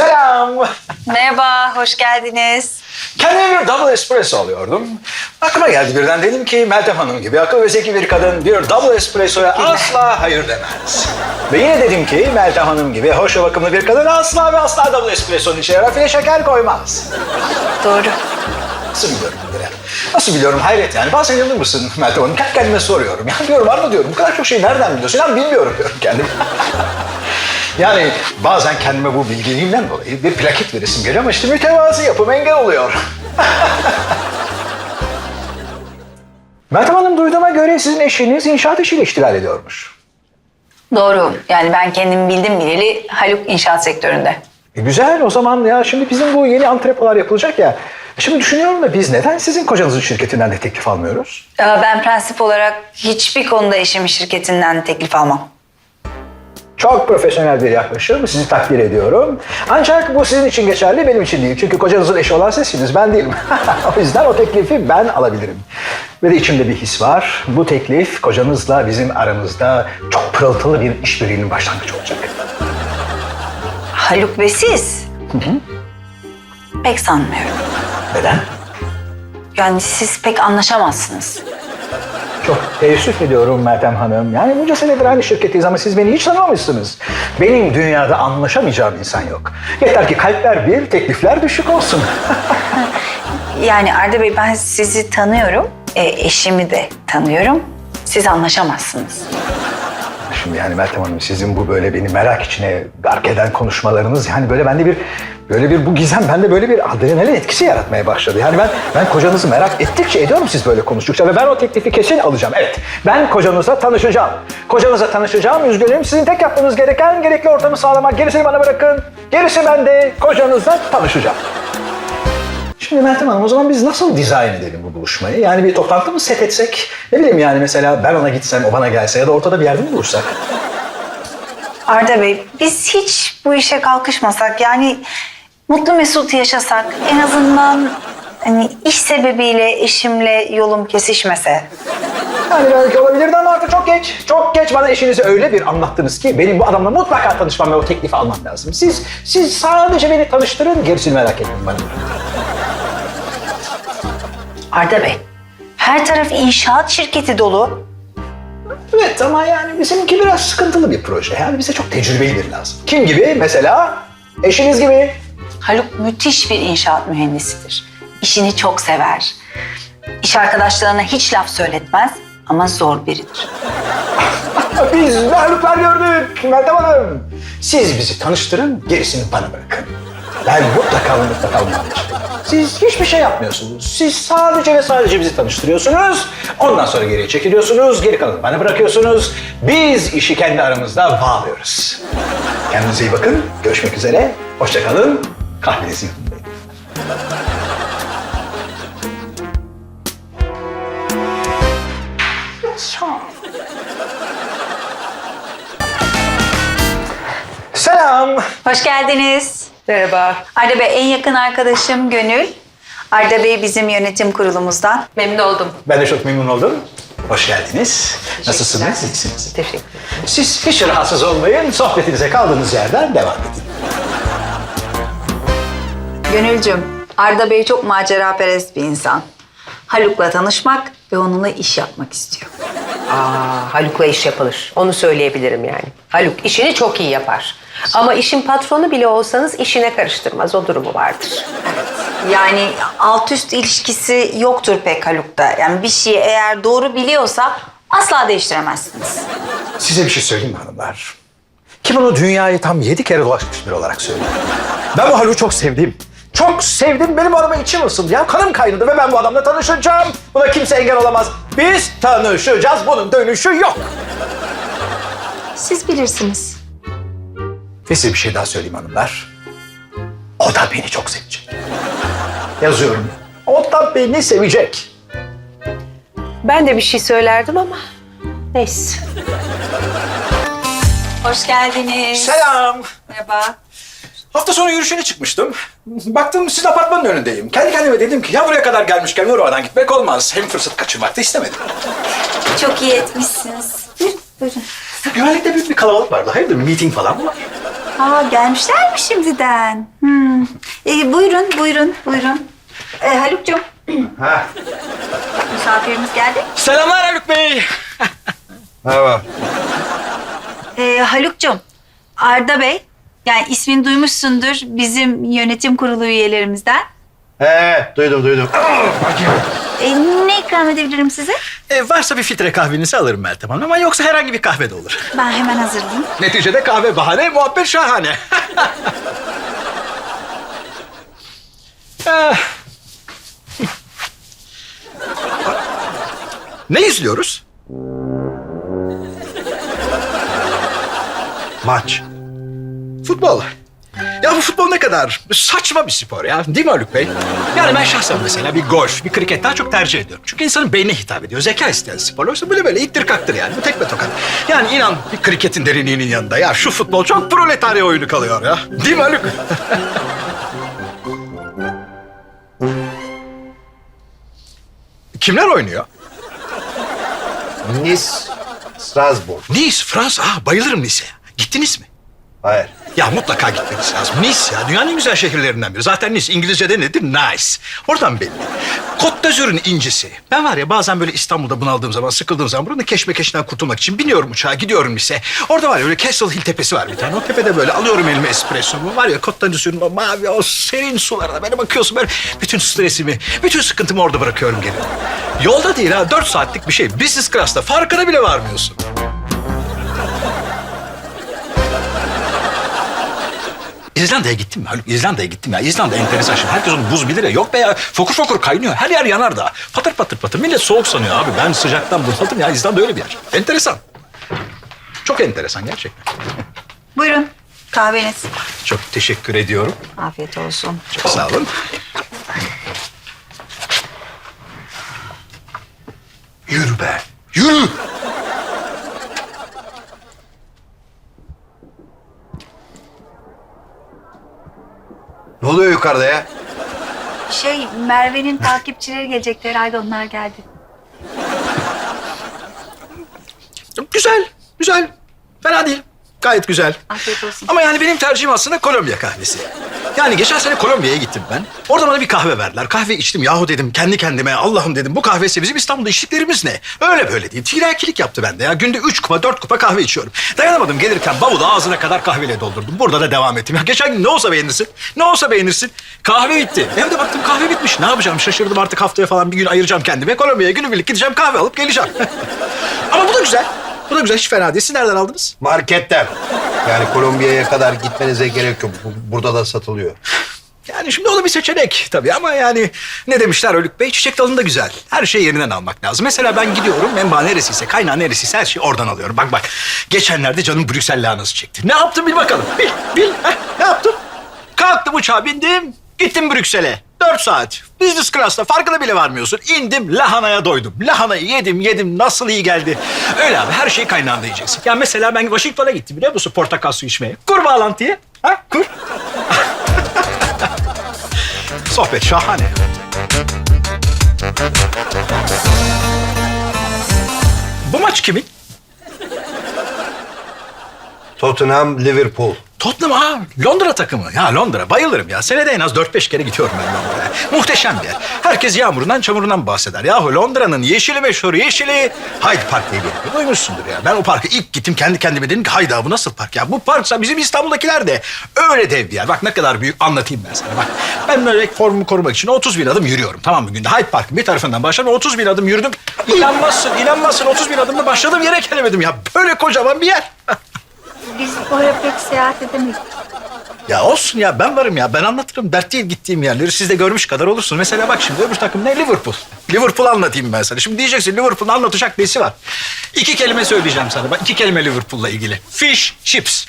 Selam. Merhaba, hoş geldiniz. Kendime bir double espresso alıyordum. Aklıma geldi birden dedim ki Meltem Hanım gibi akıl ve zeki bir kadın bir double espressoya asla hayır demez. Ve yine dedim ki Meltem Hanım gibi hoş ve bakımlı bir kadın asla ve asla double espresso'nun içine rafine şeker koymaz. Doğru. Nasıl biliyorum Bilal? Nasıl biliyorum hayret yani. Bazen yanılır mısın Meltem Hanım? Kendi kendime soruyorum. Ya diyorum anla diyorum. Bu kadar çok şeyi nereden biliyorsun? Ya bilmiyorum diyorum kendim. Yani bazen kendime bu bilgiliğimden dolayı bir plaket veresim geliyor ama işte mütevazi yapım engel oluyor. Meltem Hanım duyduğuma göre sizin eşiniz inşaat işiyle iştigal ediyormuş. Doğru. Yani ben kendim bildim bileli Haluk inşaat sektöründe. E güzel o zaman ya şimdi bizim bu yeni antrepolar yapılacak ya. Şimdi düşünüyorum da biz neden sizin kocanızın şirketinden de teklif almıyoruz? Ee, Ben prensip olarak hiçbir konuda eşimin şirketinden teklif almam. Çok profesyonel bir yaklaşım. Sizi takdir ediyorum. Ancak bu sizin için geçerli, benim için değil. Çünkü kocanızın eşi olan sizsiniz, ben değilim. o yüzden o teklifi ben alabilirim. Ve de içimde bir his var. Bu teklif kocanızla bizim aramızda çok pırıltılı bir işbirliğinin başlangıcı olacak. Haluk ve siz? Pek sanmıyorum. Neden? Yani siz pek anlaşamazsınız. Çok teessüf ediyorum Meltem Hanım. Yani bunca senedir aynı şirketteyiz ama siz beni hiç tanımamışsınız. Benim dünyada anlaşamayacağım insan yok. Yeter ki kalpler bir, teklifler düşük olsun. Yani Arda Bey ben sizi tanıyorum. E, eşimi de tanıyorum. Siz anlaşamazsınız. Şimdi yani Meltem Hanım sizin bu böyle beni merak içine gark eden konuşmalarınız yani böyle bende bir böyle bir bu gizem bende böyle bir adrenalin etkisi yaratmaya başladı. Yani ben ben kocanızı merak ettikçe ediyorum siz böyle konuştukça ve ben o teklifi kesin alacağım. Evet ben kocanızla tanışacağım. Kocanızla tanışacağım üzgünüm. Sizin tek yapmanız gereken gerekli ortamı sağlamak. Gerisini bana bırakın. Gerisi bende. Kocanızla tanışacağım. Şimdi Meltem Hanım o zaman biz nasıl dizayn edelim bu buluşmayı? Yani bir toplantı mı set etsek? Ne bileyim yani mesela ben ona gitsem, o bana gelse ya da ortada bir yerde mi buluşsak? Arda Bey biz hiç bu işe kalkışmasak yani mutlu mesut yaşasak en azından hani iş sebebiyle eşimle yolum kesişmese. Yani belki olabilirdi ama artık çok geç. Çok geç bana eşinizi öyle bir anlattınız ki benim bu adamla mutlaka tanışmam ve o teklifi almam lazım. Siz, siz sadece beni tanıştırın, gerisini merak etmeyin bana. Arda Bey her taraf inşaat şirketi dolu. Evet ama yani bizimki biraz sıkıntılı bir proje. Yani bize çok tecrübeli biri lazım. Kim gibi? Mesela eşiniz gibi. Haluk müthiş bir inşaat mühendisidir. İşini çok sever. İş arkadaşlarına hiç laf söyletmez ama zor biridir. Biz mehluklar gördük Meltem Hanım. Siz bizi tanıştırın, gerisini bana bırakın. Ben mutlaka ve mutlaka anlaşırım. Siz hiçbir şey yapmıyorsunuz. Siz sadece ve sadece bizi tanıştırıyorsunuz. Ondan sonra geriye çekiliyorsunuz, geri kalanı bana bırakıyorsunuz. Biz işi kendi aramızda bağlıyoruz. Kendinize iyi bakın. Görüşmek üzere. Hoşça kalın. Kahvenizi yudumlayın. Selam. Hoş geldiniz. Merhaba. Arda Bey en yakın arkadaşım Gönül. Arda Bey bizim yönetim kurulumuzdan. Memnun oldum. Ben de çok memnun oldum. Hoş geldiniz. Nasılsınız? İyisiniz. Teşekkür ederim. Siz hiç rahatsız olmayın. Sohbetinize kaldığınız yerden devam edin. Gönülcüm, Arda Bey çok maceraperest bir insan. Haluk'la tanışmak ve onunla iş yapmak istiyor. Aa, Haluk'la iş yapılır. Onu söyleyebilirim yani. Haluk işini çok iyi yapar. Ama işin patronu bile olsanız işine karıştırmaz. O durumu vardır. Yani alt üst ilişkisi yoktur pek Haluk'ta. Yani bir şeyi eğer doğru biliyorsa asla değiştiremezsiniz. Size bir şey söyleyeyim mi hanımlar? Ki bunu dünyayı tam yedi kere dolaşmış biri olarak söylüyorum. Ben bu Haluk'u çok sevdim. Çok sevdim. Benim bu adama içim ısındı ya. Kanım kaynadı ve ben bu adamla tanışacağım. Buna kimse engel olamaz. Biz tanışacağız. Bunun dönüşü yok. Siz bilirsiniz. Ve size bir şey daha söyleyeyim hanımlar. O da beni çok sevecek. Yazıyorum. O da beni sevecek. Ben de bir şey söylerdim ama neyse. Hoş geldiniz. Selam. Merhaba. Hafta sonu yürüyüşe çıkmıştım. Baktım sizin apartmanın önündeyim. Kendi kendime dedim ki ya buraya kadar gelmişken oradan gitmek olmaz. Hem fırsat kaçırmak da istemedim. Çok iyi etmişsiniz. Buyurun, buyurun. Güvenlikte büyük bir kalabalık vardı. Hayırdır meeting falan mı var? Aa gelmişler mi şimdiden? Hmm. Ee, buyurun, buyurun, buyurun. Ee, Haluk'cum. Ha. Misafirimiz geldi. Selamlar Haluk Bey. Merhaba. Ee, Haluk'cum, Arda Bey. Yani ismini duymuşsundur bizim yönetim kurulu üyelerimizden. He, duydum duydum. Ee, ne ikram edebilirim size? E, varsa bir filtre kahvenizi alırım Meltem Hanım ama yoksa herhangi bir kahve de olur. Ben hemen hazırlayayım. Neticede kahve bahane, muhabbet şahane. Ah. ne izliyoruz? Maç. Futbol. Ya bu futbol ne kadar saçma bir spor ya. Değil mi Haluk Bey? Yani ben şahsen mesela bir golf, bir kriket daha çok tercih ediyorum. Çünkü insanın beynine hitap ediyor. Zeka isteyen spor. Oysa böyle böyle ittir kaktır yani. Bu tekme tokat. Yani inan bir kriketin derinliğinin yanında ya şu futbol çok proletarya oyunu kalıyor ya. Değil mi Haluk? Kimler oynuyor? Nice, Strasbourg. Nice, Fransa. Aa, bayılırım Nice'e. Gittiniz mi? Hayır. Ya mutlaka gitmeniz lazım. Nice ya dünyanın en güzel şehirlerinden biri. Zaten Nice İngilizce'de nedir? Nice. Oradan belli. Côte d'Azur'un incisi. Ben var ya bazen böyle İstanbul'da bunaldığım zaman, sıkıldığım zaman buranın keşmekeşinden kurtulmak için biniyorum uçağa, gidiyorum Nice'e. Orada var ya böyle Castle Hill tepesi var bir tane. O tepede böyle alıyorum elime espressomu. Var ya Côte d'Azur'un o mavi, o serin sularına böyle bakıyorsun böyle bütün stresimi, bütün sıkıntımı orada bırakıyorum geri. Yolda değil ha, dört saatlik bir şey. Business class'ta farkına bile varmıyorsun. İzlanda'ya gittim? Haluk İzlanda'ya gittim ya. İzlanda enteresan şimdi. Herkes onu buz bilir ya. Yok be ya. Fokur fokur kaynıyor. Her yer yanar da. Patır patır patır. Millet soğuk sanıyor abi. Ben sıcaktan bunaldım ya. İzlanda öyle bir yer. Enteresan. Çok enteresan gerçekten. Buyurun, kahveniz. Çok teşekkür ediyorum. Afiyet olsun. Çok sağ olun. Yürü be. Yürü. Ne oluyor yukarıda ya? Şey, Merve'nin takipçileri gelecekler. Haydi onlar geldi. Güzel. Güzel. Fena değil. Gayet güzel. Afiyet olsun. Ama yani benim tercihim aslında Kolombiya kahvesi. Yani geçen sene Kolombiya'ya gittim ben. Orada bana bir kahve verdiler. Kahve içtim. Yahu dedim kendi kendime Allah'ım dedim bu kahvesi bizim İstanbul'da içtiklerimiz ne? Öyle böyle değil. Tilakilik yaptı bende ya. Günde üç kupa dört kupa kahve içiyorum. Dayanamadım gelirken bavulu ağzına kadar kahveyle doldurdum. Burada da devam ettim. Ya geçen gün ne olsa beğenirsin. Ne olsa beğenirsin. Kahve bitti. Evde baktım kahve bitmiş. Ne yapacağım? Şaşırdım artık haftaya falan bir gün ayıracağım kendime. Kolombiya'ya günübirlik gideceğim kahve alıp geleceğim. Ama bu da güzel. Bu da güzel. Hiç fena değil. Siz nereden aldınız? Marketten. Yani Kolombiya'ya kadar gitmenize gerek yok. Bu- Burada da satılıyor. Yani şimdi o da bir seçenek tabii ama yani ne demişler Ölük Bey? Çiçek dalında güzel. Her şeyi yerinden almak lazım. Mesela ben gidiyorum menba neresiyse, kaynağı neresiyse her şeyi oradan alıyorum. Bak bak geçenlerde canım Brüksel lahanası çekti. Ne yaptım bil bakalım. Bil, bil. Heh, ne yaptım? Kalktım uçağa bindim, gittim Brüksel'e. Dört saat. Business class'ta farkına bile varmıyorsun. İndim lahanaya doydum. Lahanayı yedim yedim nasıl iyi geldi. Öyle abi her şeyi kaynağında yiyeceksin. Ya mesela ben Washington'a gittim biliyor musun portakal suyu içmeye. Kur bağlantıyı. Ha kur. Sohbet şahane. Bu maç kimin? Tottenham, Liverpool. Tottenham ha Londra takımı. Ya Londra bayılırım ya. Senede en az 4-5 kere gidiyorum ben Londra'ya. Muhteşem bir yer. Herkes yağmurundan çamurundan bahseder. Yahu Londra'nın yeşili meşhur yeşili. Hyde Park diye bir yer. Duymuşsundur ya. Ben o parka ilk gittim kendi kendime dedim ki hayda bu nasıl park ya? Bu parksa bizim İstanbul'dakiler de öyle dev bir yer. Bak ne kadar büyük anlatayım ben sana. Bak ben böyle formumu korumak için 30 bin adım yürüyorum tamam mı günde? Hyde Park'ın bir tarafından başladım 30 bin adım yürüdüm. İnanmazsın inanmazsın 30 bin adımda başladım yere gelemedim ya. Böyle kocaman bir yer. Biz oraya pek seyahat edemedik. Ya olsun ya ben varım ya ben anlatırım. Dert değil gittiğim yerleri siz de görmüş kadar olursunuz. Mesela bak şimdi öbür takım ne? Liverpool. Liverpool anlatayım ben sana. Şimdi diyeceksin Liverpool'un anlatacak nesi var? İki kelime söyleyeceğim sana. Bak iki kelime Liverpool'la ilgili. Fish, chips.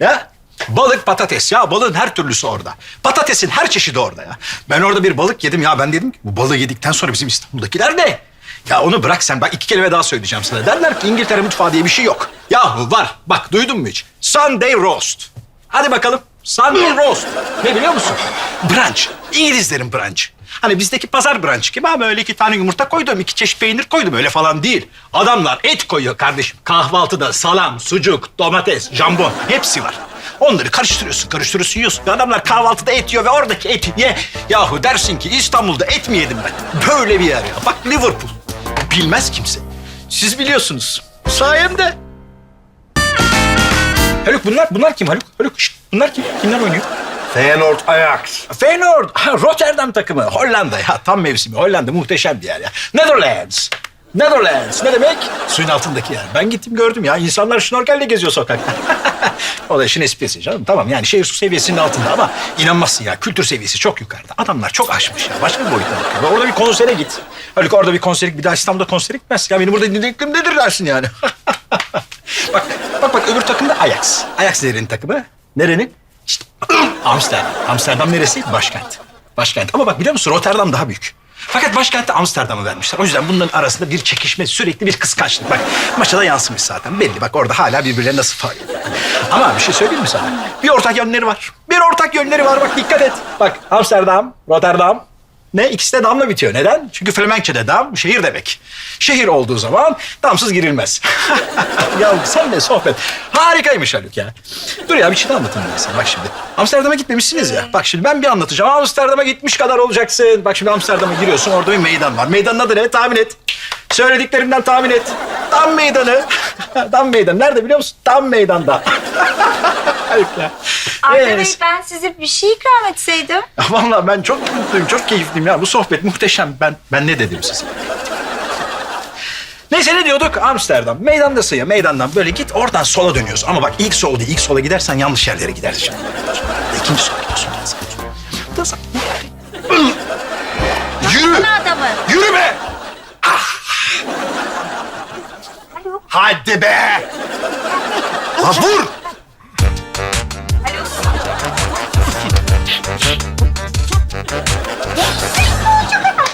Ya balık, patates. Ya balığın her türlüsü orada. Patatesin her çeşidi orada ya. Ben orada bir balık yedim ya ben dedim ki bu balığı yedikten sonra bizim İstanbul'dakiler ne? Ya onu bırak sen. Bak iki kelime daha söyleyeceğim sana. Derler ki İngiltere mutfağı diye bir şey yok. Yahu var. Bak duydun mu hiç? Sunday roast. Hadi bakalım. Sunday roast. Ne biliyor musun? Brunch. İngilizlerin brunch. Hani bizdeki pazar brunch gibi ama öyle iki tane yumurta koydum, iki çeşit peynir koydum öyle falan değil. Adamlar et koyuyor kardeşim. Kahvaltıda salam, sucuk, domates, jambon hepsi var. Onları karıştırıyorsun, karıştırıyorsun, yiyorsun. Adamlar kahvaltıda et yiyor ve oradaki eti ye. Yahu dersin ki İstanbul'da et mi yedim ben? Böyle bir yer ya. Bak Liverpool. Bilmez kimse. Siz biliyorsunuz. Sayemde. Haluk bunlar, bunlar kim Haluk? Haluk şşt, bunlar kim? Kimler oynuyor? Feyenoord Ajax. Feyenoord, ha, Rotterdam takımı, Hollanda ya tam mevsimi. Hollanda muhteşem bir yer ya. Netherlands. Netherlands ne demek? Suyun altındaki yer. Ben gittim gördüm ya. İnsanlar şnorkelle geziyor sokakta. o da işin esprisi canım. Tamam yani şehir su seviyesinin altında ama inanmazsın ya. Kültür seviyesi çok yukarıda. Adamlar çok aşmış ya. Başka bir boyuta bakıyor. Orada bir konsere git. Haluk orada bir konsere bir daha İstanbul'da konsere gitmez. Ya beni burada dinlediklerim nedir dersin yani. bak bak bak öbür takım da Ajax. Ajax nerenin takımı? Nerenin? İşte Amsterdam. Amsterdam neresi? Başkent. Başkent. Ama bak biliyor musun Rotterdam daha büyük. Fakat başkentte Amsterdam'ı vermişler. O yüzden bunların arasında bir çekişme, sürekli bir kıskançlık. Bak maça da yansımış zaten. Belli bak orada hala birbirlerine nasıl ediyor. Ama bir şey söyleyeyim mi sana? Bir ortak yönleri var. Bir ortak yönleri var bak dikkat et. Bak Amsterdam, Rotterdam. Ne? İkisi de damla bitiyor. Neden? Çünkü Flemenkçe'de dam şehir demek. Şehir olduğu zaman damsız girilmez. ya sen de sohbet. Harikaymış Haluk ya. Dur ya bir şey de anlatayım ben sana. Bak şimdi. Amsterdam'a gitmemişsiniz ya. Bak şimdi ben bir anlatacağım. Amsterdam'a gitmiş kadar olacaksın. Bak şimdi Amsterdam'a giriyorsun. Orada bir meydan var. Meydanın adı ne? Tahmin et. Söylediklerimden tahmin et. Dam meydanı. Dam meydanı. Nerede biliyor musun? Dam meydanda. Arda Yes. Bey ben size bir şey ikram etseydim. Ya Vallahi ben çok mutluyum, çok keyifliyim ya. Bu sohbet muhteşem. Ben ben ne dedim size? Neyse ne diyorduk? Amsterdam. Meydandasın ya meydandan böyle git oradan sola dönüyorsun. Ama bak ilk sol değil. ilk sola gidersen yanlış yerlere gidersin. İkinci sola gidiyorsun. Sonra- Yürü! adamı. Yürü be! Ah! Hadi be! Ha vur!